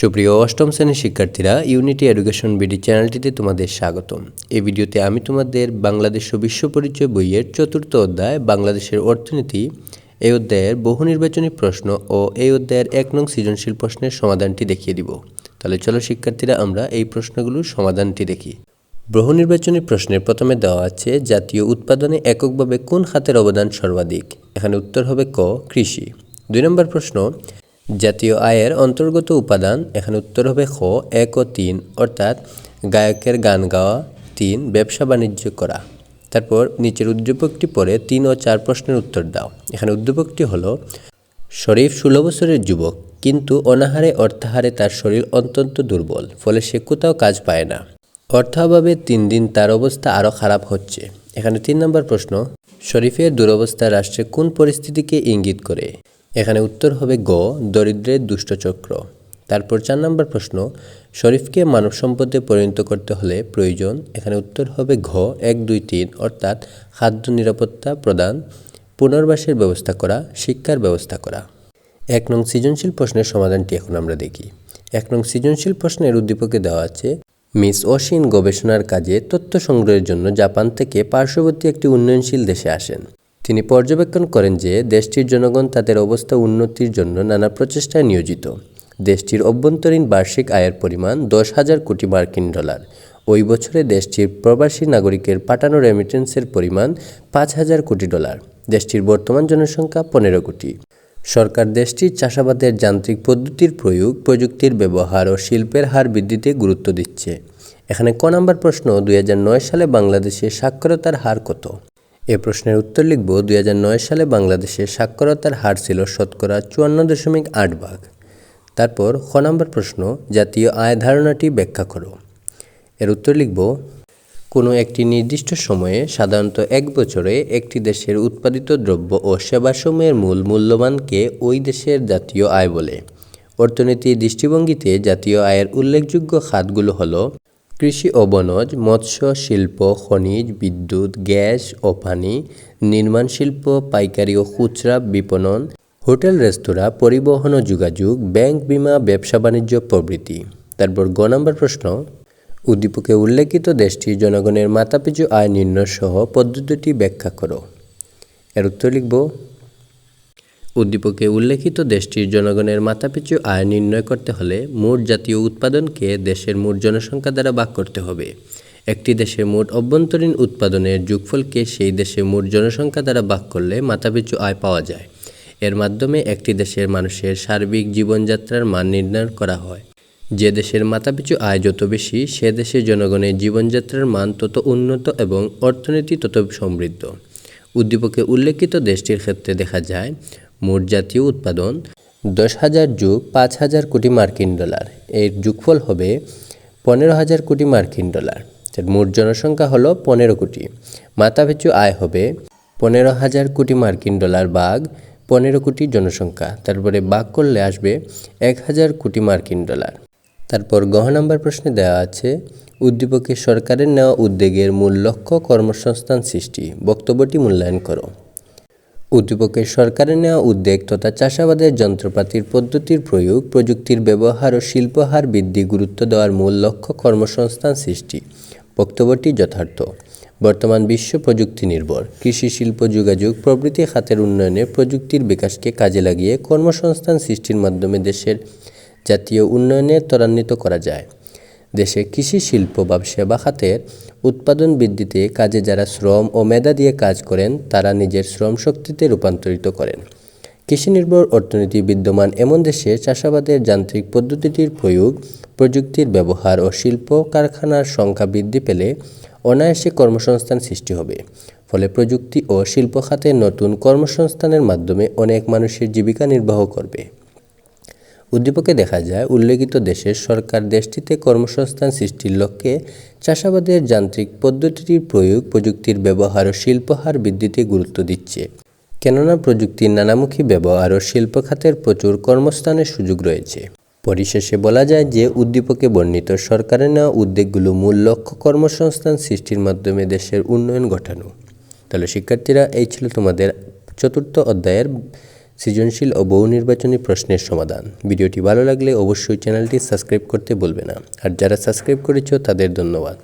সুপ্রিয় অষ্টম শ্রেণির শিক্ষার্থীরা ইউনিটি এডুকেশন বিডি চ্যানেলটিতে তোমাদের স্বাগতম। এই ভিডিওতে আমি তোমাদের বাংলাদেশ ও বিশ্ব পরিচয় বইয়ের চতুর্থ অধ্যায়, বাংলাদেশের অর্থনীতি, এই অধ্যায়ের বহু নির্বাচনী প্রশ্ন ও এই অধ্যায়ের এক নং সৃজনশীল প্রশ্নের সমাধানটি দেখিয়ে দিব। তাহলে চলো শিক্ষার্থীরা, আমরা এই প্রশ্নগুলোর সমাধানটি দেখি। বহু নির্বাচনী প্রশ্নের প্রথমে দেওয়া আছে, জাতীয় উৎপাদনে এককভাবে কোন খাতের অবদান সর্বাধিক? এখানে উত্তর হবে ক, কৃষি। দুই নম্বর প্রশ্ন জাতীয় আয়ের অন্তর্গত উপাদান এখানে উত্তর হবে খ, এক ও তিন, অর্থাৎ গায়কের গান গাওয়া, তিন, ব্যবসা বাণিজ্য করা। তারপর নিচের উদ্দীপকটি পরে তিন ও চার প্রশ্নের উত্তর দাও। এখানে উদ্দীপকটি হলো, শরীফ ষোলো বছরের যুবক, কিন্তু অনাহারে অর্থাহারে তার শরীর অত্যন্ত দুর্বল, ফলে সে কোথাও কাজ পায় না। অর্থাভাবে তিন দিন তার অবস্থা আরও খারাপ হচ্ছে। এখানে তিন নম্বর প্রশ্ন, শরীফের দুরবস্থা রাষ্ট্রে কোন পরিস্থিতিকে ইঙ্গিত করে? এখানে উত্তর হবে গ, দরিদ্রের দুষ্টচক্র তারপর চার নম্বর প্রশ্ন, শরীফকে মানব সম্পদে পরিণত করতে হলে প্রয়োজন, এখানে উত্তর হবে ঘ, এক, দুই, তিন, অর্থাৎ খাদ্য নিরাপত্তা প্রদান, পুনর্বাসের ব্যবস্থা করা, শিক্ষার ব্যবস্থা করা। এক নং সৃজনশীল প্রশ্নের সমাধানটি এখন আমরা দেখি। এক নং সৃজনশীল প্রশ্নের উদ্দীপকে দেওয়া আছে, মিস অসীন গবেষণার কাজে তথ্য সংগ্রহের জন্য জাপান থেকে পার্শ্ববর্তী একটি উন্নয়নশীল দেশে আসেন। তিনি পর্যবেক্ষণ করেন যে দেশটির জনগণ তাদের অবস্থা উন্নতির জন্য নানা প্রচেষ্টায় নিয়োজিত। দেশটির অভ্যন্তরীণ বার্ষিক আয়ের পরিমাণ দশ হাজার কোটি মার্কিন ডলার। ওই বছরে দেশটির প্রবাসী নাগরিকের পাঠানো রেমিটেন্সের পরিমাণ পাঁচ হাজার কোটি ডলার। দেশটির বর্তমান জনসংখ্যা পনেরো কোটি। সরকার দেশটির চাষাবাদের যান্ত্রিক পদ্ধতির প্রয়োগ, প্রযুক্তির ব্যবহার ও শিল্পের হার বৃদ্ধিতে গুরুত্ব দিচ্ছে। এখানে ক নম্বর প্রশ্ন, দুই হাজার নয় সালে বাংলাদেশে সাক্ষরতার হার কত? এ প্রশ্নের উত্তর লিখব, দুই হাজার নয় সালে বাংলাদেশে সাক্ষরতার হার ছিল শতকরা চুয়ান্ন দশমিক আট ভাগ। তারপর খ নম্বর প্রশ্ন, জাতীয় আয় ধারণাটি ব্যাখ্যা করো। এর উত্তর লিখব, কোনো একটি নির্দিষ্ট সময়ে সাধারণত এক বছরে একটি দেশের উৎপাদিত দ্রব্য ও সেবাসমূহের মূল মূল্যমানকে ওই দেশের জাতীয় আয় বলে। অর্থনীতির দৃষ্টিভঙ্গিতে জাতীয় আয়ের উল্লেখযোগ্য খাতগুলো হলো কৃষি ও বনজ, মৎস্য, শিল্প, খনিজ, বিদ্যুৎ, গ্যাস ও পানি, নির্মাণ শিল্প, পাইকারি ও খুচরা বিপণন, হোটেল, রেস্তোরাঁ, পরিবহন ও যোগাযোগ, ব্যাংক বিমা, ব্যবসা বাণিজ্য, প্রভৃতি। তারপর গ নম্বর প্রশ্ন। উদ্দীপকে উল্লেখিত দেশটির জনগণের মাথাপিছু আয় নির্ণয় সহ পদ্ধতিটি ব্যাখ্যা করো। এর উত্তর লিখব উদ্দীপকে উল্লেখিত দেশটির জনগণের মাথাপিছু আয় নির্ণয় করতে হলে মোট জাতীয় উৎপাদনকে দেশের মোট জনসংখ্যা দ্বারা ভাগ করতে হবে। একটি দেশে মোট অভ্যন্তরীণ উৎপাদনের যোগফলকে সেই দেশে মোট জনসংখ্যা দ্বারা ভাগ করলে মাথাপিছু আয় পাওয়া যায়। এর মাধ্যমে একটি দেশের মানুষের সার্বিক জীবনযাত্রার মান নির্ণয় করা হয়। যে দেশের মাথাপিছু আয় যত বেশি, সে দেশের জনগণের জীবনযাত্রার মান তত উন্নত এবং অর্থনীতি তত সমৃদ্ধ। উদ্দীপকে উল্লেখিত দেশটির ক্ষেত্রে দেখা যায় মোট জাতীয় উৎপাদন দশ হাজার যোগ পাঁচ হাজার কোটি মার্কিন ডলার। এর যোগফল হবে পনেরো হাজার কোটি মার্কিন ডলার। মোট জনসংখ্যা হলো পনেরো কোটি। মাথাপিছু আয় হবে পনেরো হাজার কোটি মার্কিন ডলার বাঘ পনেরো কোটি জনসংখ্যা। তারপরে বাঘ করলে আসবে এক হাজার কোটি মার্কিন ডলার। তারপর গহ নাম্বার প্রশ্নে দেওয়া আছে উদ্দীপকে সরকারের নেওয়া উদ্যোগের মূল লক্ষ্য কর্মসংস্থান সৃষ্টি। বক্তব্যটি মূল্যায়ন করো। উদ্দীপকে সরকারের নেওয়া উদ্যোগ তথা চাষাবাদের যন্ত্রপাতির পদ্ধতির প্রয়োগ, প্রযুক্তির ব্যবহার ও শিল্পহার বৃদ্ধি গুরুত্ব দেওয়ার মূল লক্ষ্য কর্মসংস্থান সৃষ্টি। বক্তব্যটি যথার্থ। বর্তমান বিশ্ব প্রযুক্তি নির্ভর। কৃষি শিল্প যোগাযোগ প্রভৃতি খাতের উন্নয়নে প্রযুক্তির বিকাশকে কাজে লাগিয়ে কর্মসংস্থান সৃষ্টির মাধ্যমে দেশের জাতীয় উন্নয়নে ত্বরান্বিত করা যায়। দেশে কৃষি শিল্প বা সেবা খাতের উৎপাদন বৃদ্ধিতে কাজে যারা শ্রম ও মেধা দিয়ে কাজ করেন, তারা নিজের শ্রম শক্তিতে রূপান্তরিত করেন। কৃষি নির্ভর অর্থনীতি বিদ্যমান এমন দেশে চাষাবাদের যান্ত্রিক পদ্ধতিটির প্রয়োগ, প্রযুক্তির ব্যবহার ও শিল্প কারখানার সংখ্যা বৃদ্ধি পেলে অনায়াসে কর্মসংস্থান সৃষ্টি হবে। ফলে প্রযুক্তি ও শিল্প খাতে নতুন কর্মসংস্থানের মাধ্যমে অনেক মানুষের জীবিকা নির্বাহ করবে। উদ্দীপকে দেখা যায়, উল্লেখিত দেশের সরকার দেশটিতে কর্মসংস্থান সৃষ্টির লক্ষ্যে চাষাবাদের যান্ত্রিক পদ্ধতিটির প্রয়োগ প্রযুক্তির ব্যবহার ও শিল্পহার বৃদ্ধিতে গুরুত্ব দিচ্ছে। কেননা প্রযুক্তির নানামুখী ব্যবহার ও শিল্প খাতের প্রচুর কর্মস্থানের সুযোগ রয়েছে। পরিশেষে বলা যায় যে, উদ্দীপকে বর্ণিত সরকারের নেওয়া উদ্যোগগুলো মূল লক্ষ্য কর্মসংস্থান সৃষ্টির মাধ্যমে দেশের উন্নয়ন ঘটানো। তাহলে শিক্ষার্থীরা, এই ছিল তোমাদের চতুর্থ অধ্যায়ের সৃজনশীল ও বহু নির্বাচনী প্রশ্নের সমাধান। ভিডিওটি ভালো লাগলে অবশ্যই চ্যানেলটি সাবস্ক্রাইব করতে বলবে না। আর যারা সাবস্ক্রাইব করেছ তাদের ধন্যবাদ।